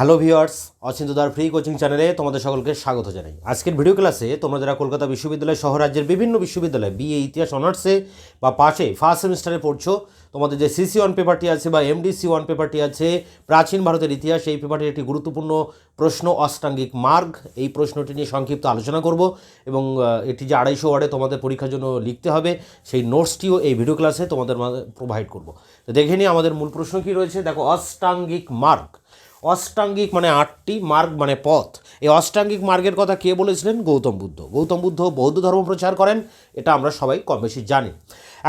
Hello viewers অচিন্তদার free coaching চ্যানেলে তোমাদের সকলকে স্বাগত জানাই। আজকের ভিডিও ক্লাসে তোমরা যারা কলকাতা বিশ্ববিদ্যালয় সহ রাজ্যের বিভিন্ন বিশ্ববিদ্যালয় বিএ ইতিহাস, অনার্সে বা পাশে ফার্স্ট সেমিস্টারে পড়ছো, তোমাদের যে সিসি ওয়ান পেপারটি আছে বা এমডিসি ওয়ান পেপারটি আছে, প্রাচীন ভারতের ইতিহাস, এই পেপারটির একটি গুরুত্বপূর্ণ প্রশ্ন অষ্টাঙ্গিক মার্গ। এই প্রশ্নটি নিয়ে সংক্ষিপ্ত আলোচনা করব এবং এটি যে আড়াইশো ওয়ার্ডে তোমাদের পরীক্ষার জন্য লিখতে হবে, সেই নোটসটিও এই ভিডিও ক্লাসে তোমাদের প্রোভাইড করব। তো দেখে নিই আমাদের মূল প্রশ্ন কী রয়েছে। দেখো, অষ্টাঙ্গিক মার্গ। অষ্টাঙ্গিক মানে আটটি মার্গ মানে পথ। এই অষ্টাঙ্গিক মার্গের কথা কে বলেছিলেন? গৌতম বুদ্ধ। গৌতম বুদ্ধ বৌদ্ধ ধর্ম প্রচার করেন, এটা আমরা সবাই কম বেশি জানি।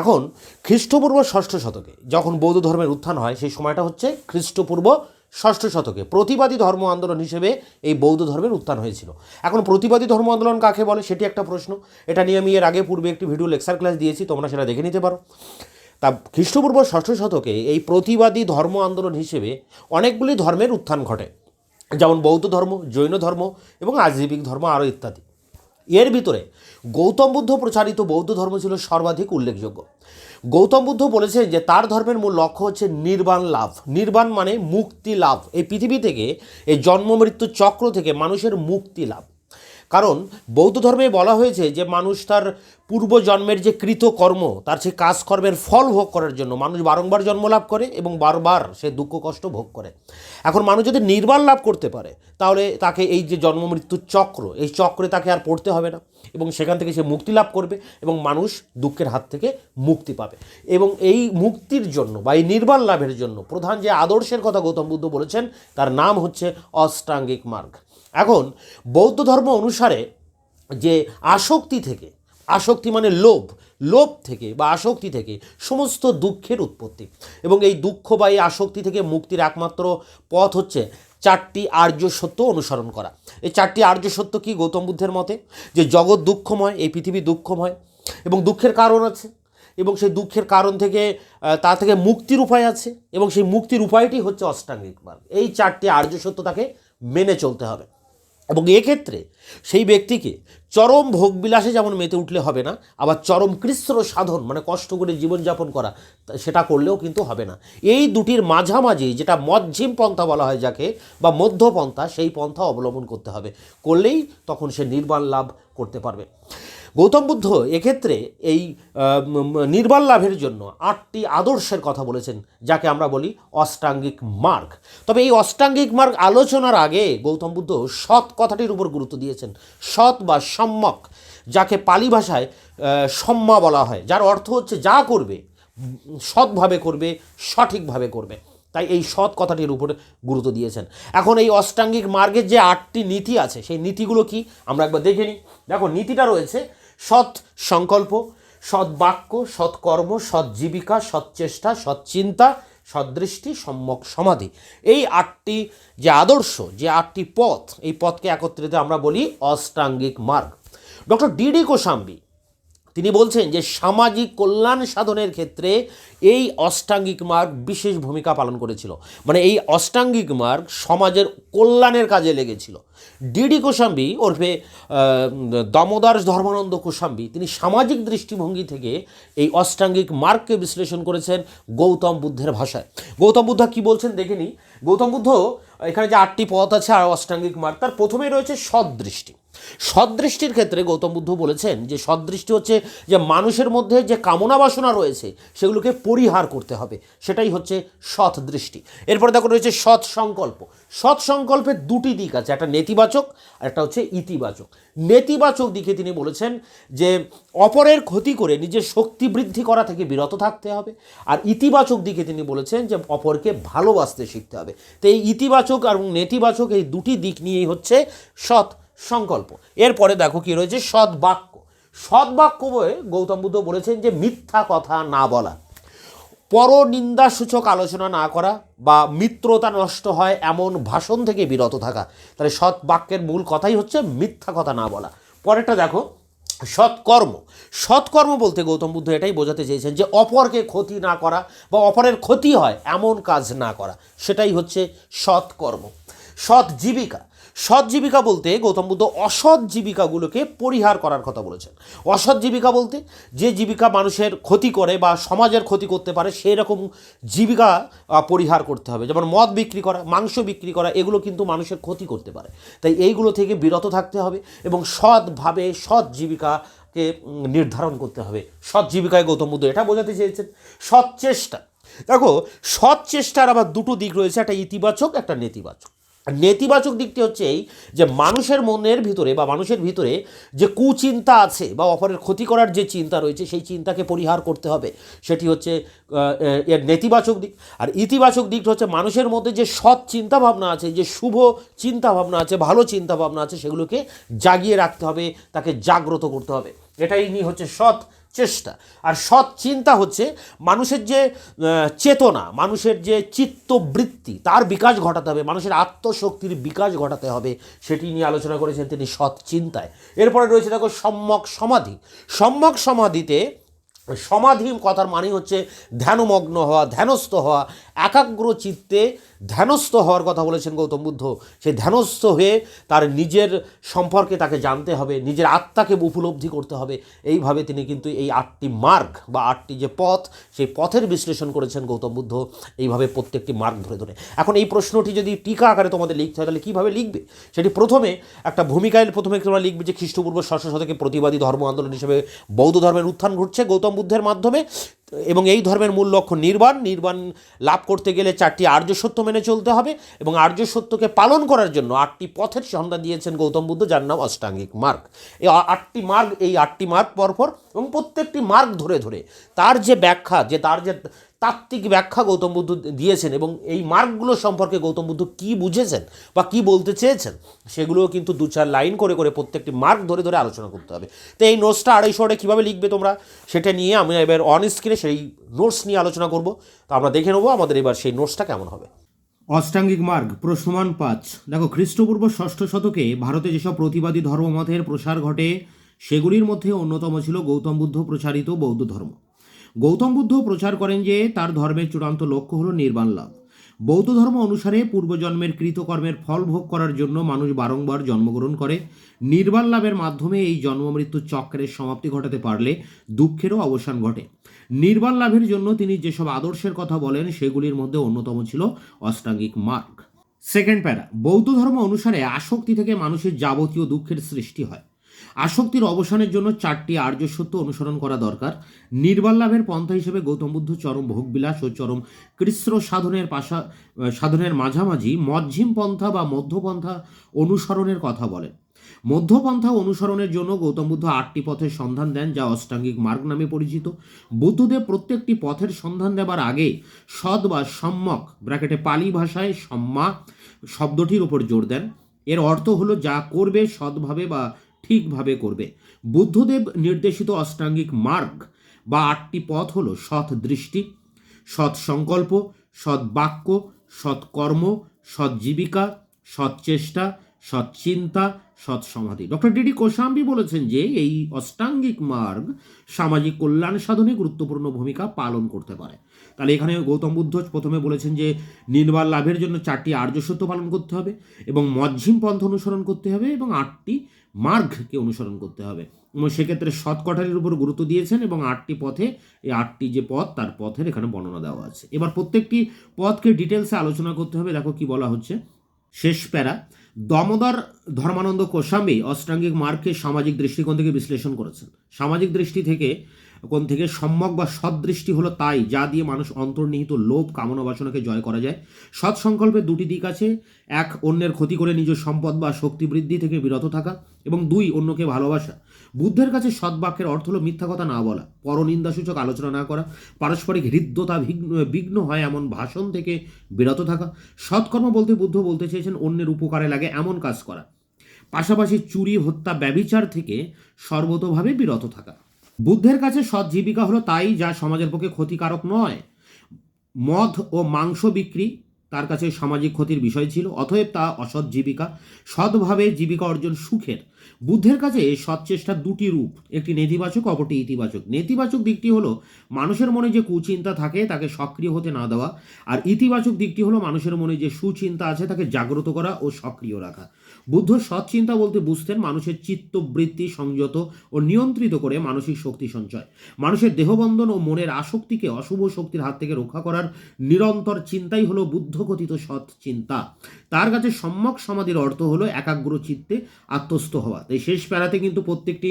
এখন খ্রিস্টপূর্ব ষষ্ঠ শতকে যখন বৌদ্ধ ধর্মের উত্থান হয়, সেই সময়টা হচ্ছে খ্রিস্টপূর্ব ষষ্ঠ শতকে। প্রতিবাদী ধর্ম আন্দোলন হিসেবে এই বৌদ্ধ ধর্মের উত্থান হয়েছিল। এখন প্রতিবাদী ধর্ম আন্দোলন কাকে বলে? সেটি একটা প্রশ্ন। এটা নিয়ে আমি এর আগে পূর্বে একটি ভিডিও লেকচার ক্লাস দিয়েছি, তোমরা সেটা দেখে নিতে পারো। তা খ্রিস্টপূর্ব ষষ্ঠ শতকে এই প্রতিবাদী ধর্ম আন্দোলন হিসেবে অনেকগুলি ধর্মের উত্থান ঘটে। যেমন বৌদ্ধ ধর্ম, জৈন ধর্ম এবং আজীবিক ধর্ম আরও ইত্যাদি। এর ভিতরে গৌতম বুদ্ধ প্রচারিত বৌদ্ধ ধর্ম ছিল সর্বাধিক উল্লেখযোগ্য। গৌতম বুদ্ধ বলেছেন যে তার ধর্মের মূল লক্ষ্য হচ্ছে নির্বাণ লাভ। নির্বাণ মানে মুক্তি লাভ। এই পৃথিবী থেকে এই জন্ম মৃত্যু চক্র থেকে মানুষের মুক্তি লাভ। কারণ বৌদ্ধ ধর্মে বলা হয়েছে যে মানুষ তার পূর্বজন্মের যে কৃতকর্ম তার সেই কাজকর্মের ফল ভোগ করার জন্য মানুষ বারংবার জন্ম লাভ করে এবং বারবার সে দুঃখ কষ্ট ভোগ করে। এখন মানুষ যদি নির্বাণ লাভ করতে পারে, তাহলে তাকে এই যে জন্ম মৃত্যুর চক্র, এই চক্রে তাকে আর পড়তে হবে না এবং সেখান থেকে সে মুক্তি লাভ করবে এবং মানুষ দুঃখের হাত থেকে মুক্তি পাবে। এবং এই মুক্তির জন্য বা এই নির্বাণ লাভের জন্য প্রধান যে আদর্শের কথা গৌতম বুদ্ধ বলেছেন, তার নাম হচ্ছে অষ্টাঙ্গিক মার্গ। এখন বৌদ্ধ ধর্ম অনুসারে যে আসক্তি থেকে, আসক্তি মানে লোভ লোভ থেকে বা আসক্তি থেকে সমস্ত দুঃখের উৎপত্তি। এবং এই দুঃখ বা এই আসক্তি থেকে মুক্তির একমাত্র পথ হচ্ছে চারটি আর্য সত্য অনুসরণ করা। এই চারটি আর্য সত্য কি গৌতম বুদ্ধের মতে? যে জগৎ দুঃখময়, এই পৃথিবী দুঃখময়। এবং দুঃখের কারণ আছে। এবং সেই দুঃখের কারণ থেকে তা থেকে মুক্তির উপায় আছে। এবং সেই মুক্তির উপায়টি হচ্ছে অষ্টাঙ্গিক মার্গ। এই চারটি আর্য সত্য তাকে মেনে চলতে হবে। এবং এক্ষেত্রে সেই ব্যক্তিকে চরম ভোগবিলাসে যেমন মেতে উঠলে হবে না, আবার চরম কৃষ্ণ সাধন মানে কষ্ট করে জীবনযাপন করা সেটা করলেও কিন্তু হবে না। এই দুটির মাঝামাঝি যেটা মধ্যম পন্থা বলা হয় যাকে, বা মধ্যপন্থা সেই পন্থা অবলম্বন করতে হবে। করলেই তখন সে নির্বাণ লাভ করতে পারবে। গৌতম বুদ্ধ এক্ষেত্রে এই নির্বাণ লাভের জন্য আটটি আদর্শের কথা বলেছেন, যাকে আমরা বলি অষ্টাঙ্গিক মার্গ। তবে এই অষ্টাঙ্গিক মার্গ আলোচনার আগে গৌতম বুদ্ধ সৎ কথাটির উপর গুরুত্ব দিয়েছেন, সৎ বা সম্যক, যাকে পালি ভাষায় সম্মা বলা হয়, যার অর্থ হচ্ছে যা করবে, সৎভাবে করবে, সঠিকভাবে করবে। তাই এই সৎ কথাটির উপরে গুরুত্ব দিয়েছেন। এখন এই অষ্টাঙ্গিক মার্গের যে আটটি নীতি আছে, সেই নীতিগুলো কি? আমরা একবার দেখে নিই। দেখো, নীতিটা রয়েছে সৎ সংকল্প, সৎ বাক্য, সৎ কর্ম, সৎ জীবিকা, সৎ চেষ্টা, সৎ চিন্তা সদৃষ্টি সম্যক সমাধি। এই আটটি যে আদর্শ, যে আটটি পথ, এই পথকে একত্রিত আমরা বলি অষ্টাঙ্গিক মার্গ। ডক্টর ডিডি কোসাম্বি তিনি বলছেন যে সামাজিক কল্যাণ সাধনের ক্ষেত্রে এই অষ্টাঙ্গিক মার্গ বিশেষ ভূমিকা পালন করেছিল। মানে এই অষ্টাঙ্গিক মার্গ সমাজের কল্যাণের কাজে লেগেছিল। ডিডি কোসাম্বি ওরফে দামোদর ধর্মানন্দ কোসাম্বি তিনি সামাজিক দৃষ্টিভঙ্গি থেকে এই অষ্টাঙ্গিক মার্গকে বিশ্লেষণ করেছেন গৌতম বুদ্ধের ভাষায়। গৌতম বুদ্ধ কি বলছেন দেখেনি গৌতম বুদ্ধ, এখানে যে আটটি পথ আছে আর অষ্টাঙ্গিক মার্গ, তার প্রথমেই রয়েছে সদৃষ্টি সদৃষ্টির ক্ষেত্রে গৌতম বুদ্ধ বলেছেন যে সদৃষ্টি হচ্ছে যে মানুষের মধ্যে যে কামনা বাসনা রয়েছে, সেগুলোকে পরিহার করতে হবে। সেটাই হচ্ছে সৎ দৃষ্টি এরপরে দেখো রয়েছে সৎ সংকল্প সৎ সংকল্পের দুটি দিক আছে, একটা নেতিবাচক আর একটা হচ্ছে ইতিবাচক। নেতিবাচক দিকে তিনি বলেছেন যে অপরের ক্ষতি করে নিজের শক্তি বৃদ্ধি করা থেকে বিরত থাকতে হবে, আর ইতিবাচক দিকে তিনি বলেছেন যে অপরকে ভালোবাসতে শিখতে হবে। তো এই ইতিবাচক এবং নেতিবাচক এই দুটি দিক নিয়েই হচ্ছে সৎ সংকল্প। এরপরে দেখো কি রয়েছে সৎ বাক্য সৎ বাক্য বয়ে গৌতম বুদ্ধ বলেছেন যে, মিথ্যা কথা না বলা। পরনিন্দাসূচক আলোচনা না করা বা মিত্রতা নষ্ট হয় এমন ভাষণ থেকে বিরত থাকা। তাহলে সৎ বাক্যের মূল কথাই হচ্ছে, মিথ্যা কথা না বলা। পরেরটা দেখো, সৎকর্ম। সৎকর্ম বলতে গৌতম বুদ্ধ এটাই বোঝাতে চেয়েছেন যে, অপরকে ক্ষতি না করা বা অপরের ক্ষতি হয় এমন কাজ না করা। সেটাই হচ্ছে সৎকর্ম। সৎ জীবিকা। সৎ জীবিকা বলতে গৌতম বুদ্ধ অসৎ জীবিকাগুলোকে পরিহার করার কথা বলেছেন। অসৎ জীবিকা বলতে যে জীবিকা মানুষের ক্ষতি করে বা সমাজের ক্ষতি করতে পারে, সেই রকম জীবিকা পরিহার করতে হবে। যেমন মদ বিক্রি করা, মাংস বিক্রি করা, এগুলো কিন্তু মানুষের ক্ষতি করতে পারে। তাই এইগুলো থেকে বিরত থাকতে হবে এবং সৎভাবে সৎ জীবিকাকে নির্ধারণ করতে হবে। সৎ জীবিকায় গৌতম বুদ্ধ এটা বোঝাতে চেয়েছেন। সৎ চেষ্টা। দেখো, সৎ চেষ্টার আবার দুটো দিক রয়েছে, একটা ইতিবাচক, একটা নেতিবাচক। নেতিবাচক দিকটি হচ্ছে এই যে মানুষের মনের ভিতরে বা মানুষের ভিতরে যে কুচিন্তা আছে বা অপরের ক্ষতি করার যে চিন্তা রয়েছে, সেই চিন্তাকে পরিহার করতে হবে। সেটি হচ্ছে এর নেতিবাচক দিক। আর ইতিবাচক দিকটা হচ্ছে মানুষের মধ্যে যে সৎ চিন্তা ভাবনা আছে, যে শুভ চিন্তা ভাবনা আছে, ভালো চিন্তা ভাবনা আছে, সেগুলোকে জাগিয়ে রাখতে হবে, তাকে জাগ্রত করতে হবে। এটাই নিয়ে হচ্ছে সৎ চেষ্টা। আর সৎ চিন্তা হচ্ছে মানুষের যে চেতনা, মানুষের যে চিত্তবৃত্তি, তার বিকাশ ঘটাতে হবে, মানুষের আত্মশক্তির বিকাশ ঘটাতে হবে, সেটি নিয়ে আলোচনা করেছেন তিনি সৎ চিন্তায়। এরপরে রয়েছে দেখো সম্যক সমাধি। সম্যক সমাধিতে সমাধি কথার মানে হচ্ছে ধ্যানমগ্ন হওয়া, ধ্যানস্থ হওয়া একাগ্র চিত্তে ধ্যানস্থ হওয়ার কথা বলেছেন গৌতম বুদ্ধ। সেই ধ্যানস্থ হয়ে তার নিজের সম্পর্কে তাকে জানতে হবে, নিজের আত্মাকে উপলব্ধি করতে হবে। এইভাবে তিনি কিন্তু এই আটটি মার্গ বা আটটি যে পথ, সেই পথের বিশ্লেষণ করেছেন গৌতম বুদ্ধ এইভাবে প্রত্যেকটি মার্গ ধরে ধরে। এখন এই প্রশ্নটি যদি টিকা আকারে তোমাদের লিখতে হয়, তাহলে কীভাবে লিখবে? সেটি প্রথমে একটা ভূমিকায় প্রথমে তোমরা লিখবে যে খ্রিস্টপূর্ব ষষ্ঠ শতকে প্রতিবাদী ধর্ম আন্দোলন হিসেবে বৌদ্ধ ধর্মের উত্থান ঘটছে গৌতম বুদ্ধের মাধ্যমে। এবং এই ধর্মের মূল লক্ষ্য নির্বাণ। নির্বাণ লাভ করতে গেলে চারটি আর্য সত্য মেনে চলতে হবে এবং আর্য সত্যকে পালন করার জন্য আটটি পথের সন্ধান দিয়েছেন গৌতম বুদ্ধ, যার নাম অষ্টাঙ্গিক মার্গ। এই আটটি মার্গ, এই আটটি মার্গ পরপর এবং প্রত্যেকটি মার্গ ধরে ধরে তার যে ব্যাখ্যা, যে তার যে তাত্ত্বিক ব্যাখ্যা গৌতম বুদ্ধ দিয়েছেন এবং এই মার্গগুলো সম্পর্কে গৌতম বুদ্ধ কী বুঝেছেন বা কী বলতে চেয়েছেন, সেগুলোও কিন্তু দু চার লাইন করে করে প্রত্যেকটি মার্ক ধরে ধরে আলোচনা করতে হবে। তো এই নোটসটা আড়াইশো ওয়ার্ডে কীভাবে লিখবে তোমরা, সেটা নিয়ে আমি এবার অন স্ক্রিনে সেই নোটস নিয়ে আলোচনা করব। তো আমরা দেখে নেব আমাদের এবার সেই নোটসটা কেমন হবে। অষ্টাঙ্গিক মার্গ প্রশ্নমান পাঁচ। দেখো, খ্রিস্টপূর্ব ষষ্ঠ শতকে ভারতে যেসব প্রতিবাদী ধর্মমতের প্রসার ঘটে, সেগুলির মধ্যে অন্যতম ছিল গৌতম বুদ্ধ প্রচারিত বৌদ্ধ ধর্ম। গৌতম বুদ্ধ প্রচার করেন যে তার ধর্মের চূড়ান্ত লক্ষ্য হল নির্বাণ লাভ। বৌদ্ধ ধর্ম অনুসারে পূর্বজন্মের কৃতকর্মের ফল ভোগ করার জন্য মানুষ বারংবার জন্মগ্রহণ করে। নির্বাণ লাভের মাধ্যমে এই জন্ম মৃত্যু চক্রের সমাপ্তি ঘটাতে পারলে দুঃখেরও অবসান ঘটে। নির্বাণ লাভের জন্য তিনি যেসব আদর্শের কথা বলেন, সেগুলির মধ্যে অন্যতম ছিল অষ্টাঙ্গিক মার্গ। সেকেন্ড প্যারা, বৌদ্ধ ধর্ম অনুসারে আসক্তি থেকে মানুষের যাবতীয় দুঃখের সৃষ্টি হয়। আসক্তির অবসানের জন্য চারটি আর্য সত্য অনুসরণ করা দরকার। নির্বাণ লাভের পন্থা হিসেবে গৌতম বুদ্ধ চরম ভোগবিলাস ও চরম কৃষ্ণ সাধনের পাশা সাধনের মাঝামাঝি মধ্যম পন্থা বা মধ্যপন্থা অনুসরণের কথা বলেন। মধ্যপন্থা অনুসরণের জন্য গৌতম বুদ্ধ আটটি পথের সন্ধান দেন, যা অষ্টাঙ্গিক মার্গ নামে পরিচিত। বুদ্ধদেব প্রত্যেকটি পথের সন্ধান দেবার আগে সৎ বা সম্যক, ব্র্যাকেটে পালি ভাষায় সম্মা শব্দটির উপর জোর দেন। এর অর্থ হলো যা করবে সৎভাবে বা ঠিকভাবে করবে। বুদ্ধদেব নির্দেশিত অষ্টাঙ্গিক মার্গ বা আটটি পথ হলো সৎ দৃষ্টি সৎ সংকল্প সৎ বাক্য সৎ কর্ম সৎ জীবিকা সৎ চেষ্টা সৎ চিন্তা সৎ সমাধি ডক্টর ডিডি কোশাম্বি বলেছেন যে এই অষ্টাঙ্গিক মার্গ সামাজিক কল্যাণ সাধনে গুরুত্বপূর্ণ ভূমিকা পালন করতে পারে। তাহলে এখানে গৌতম বুদ্ধ প্রথমে বলেছেন যে নির্বাণ লাভের জন্য চারটি আর্য সত্য পালন করতে হবে এবং মধ্যম পন্থ অনুসরণ করতে হবে এবং আটটি মার্গকে অনুসরণ করতে হবে। এবং সেক্ষেত্রে সৎ কঠারির উপর গুরুত্ব দিয়েছেন এবং আটটি পথে, এই আটটি যে পথ, তার পথের এখানে বর্ণনা দেওয়া আছে। এবার প্রত্যেকটি পথকে ডিটেলসে আলোচনা করতে হবে, দেখো কি বলা হচ্ছে। শেষ প্যারা, দমোদর ধর্মানন্দ কোস্বামী অষ্টাঙ্গিক মার্গকে সামাজিক দৃষ্টিকোণ থেকে বিশ্লেষণ করেছেন। সামাজিক দৃষ্টি থেকে কোন থেকে সম্যক বা সদৃষ্টি হলো তাই, যা দিয়ে মানুষ অন্তর্নিহিত লোভ, কামনা বাসনাকে জয় করা যায়। সৎ সংকল্পের দুটি দিক আছে। এক, অন্যের ক্ষতি করে নিজের সম্পদ বা শক্তি বৃদ্ধি থেকে বিরত থাকা। এবং দুই, অন্যকে ভালোবাসা। বুদ্ধের কাছে সৎবাক্যের অর্থ হলো মিথ্যা কথা না বলা। পরনিন্দাসূচক আলোচনা না করা। পারস্পরিক হৃদ্যতা বিঘ্ন হয় এমন ভাষণ থেকে বিরত থাকা। সৎকর্ম বলতে বুদ্ধ বলতে চেয়েছেন, অন্যের উপকারে লাগে এমন কাজ করা। পাশাপাশি চুরি, হত্যা, ব্যবিচার থেকে সর্বতোভাবে বিরত থাকা। বুদ্ধের কাছে সৎ জীবিকা হলো তাই যা সমাজের পক্ষে ক্ষতিকারক নয়। মদ ও মাংস বিক্রি তার কাছে সামাজিক ক্ষতির বিষয় ছিল, অতএব তা অসৎ জীবিকা। সৎভাবে জীবিকা অর্জন সুখের। বুদ্ধের কাছে সৎ চেষ্টার দুটি রূপ, একটি নেতিবাচক, অপরটি ইতিবাচক। নেতিবাচক দিকটি হলো, মানুষের মনে যে কুচিন্তা থাকে, তাকে সক্রিয় হতে না দেওয়া, আর ইতিবাচক দিকটি হলো, মানুষের মনে যে সুচিন্তা আছে, তাকে জাগ্রত করা ও সক্রিয় রাখা। বুদ্ধ সৎ চিন্তা বলতে বুঝতেন মানুষের চিত্তবৃত্তি সংযত ও নিয়ন্ত্রিত করে মানসিক শক্তি সঞ্চয়। মানুষের দেহবন্ধন ও মনের আসক্তিকে, অশুভ শক্তির হাত থেকে রক্ষা করার নিরন্তর চিন্তাই হলো বুদ্ধকথিত সৎ চিন্তা। তার কাছে সম্যক সমাধির অর্থ হলো, একাগ্র চিত্তে আত্মস্থ হওয়া। তাই শেষ প্যারাতে কিন্তু প্রত্যেকটি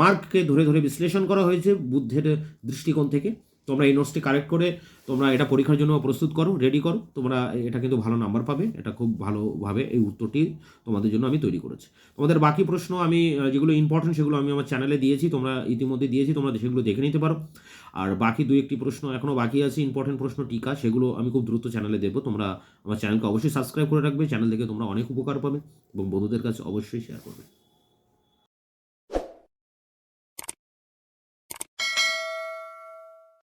মার্ককে ধরে ধরে বিশ্লেষণ করা হয়েছে বুদ্ধের দৃষ্টিকোণ থেকে। তোমরা এই নোটসটি কারেক্ট করে তোমরা এটা পরীক্ষার জন্য প্রস্তুত করো রেডি করো। তোমরা এটা কিন্তু ভালো নাম্বার পাবে। এটা খুব ভালোভাবে এই উত্তরটি তোমাদের জন্য আমি তৈরি করেছি। তোমাদের বাকি প্রশ্ন আমি যেগুলো ইম্পর্টেন্ট সেগুলো আমি আমার চ্যানেলে দিয়েছি, তোমরা ইতিমধ্যে দিয়েছি, তোমরা সেগুলো দেখে নিতে পারো। আর বাকি দুই একটি প্রশ্ন এখনও বাকি আছে ইম্পর্টেন্ট প্রশ্ন টিকা, সেগুলো আমি খুব দ্রুত চ্যানেলে দেবো। তোমরা আমার চ্যানেলকে অবশ্যই সাবস্ক্রাইব করে রাখবে চ্যানেল থেকে তোমরা অনেক উপকার পাবে এবং বন্ধুদের কাছে অবশ্যই শেয়ার করবে।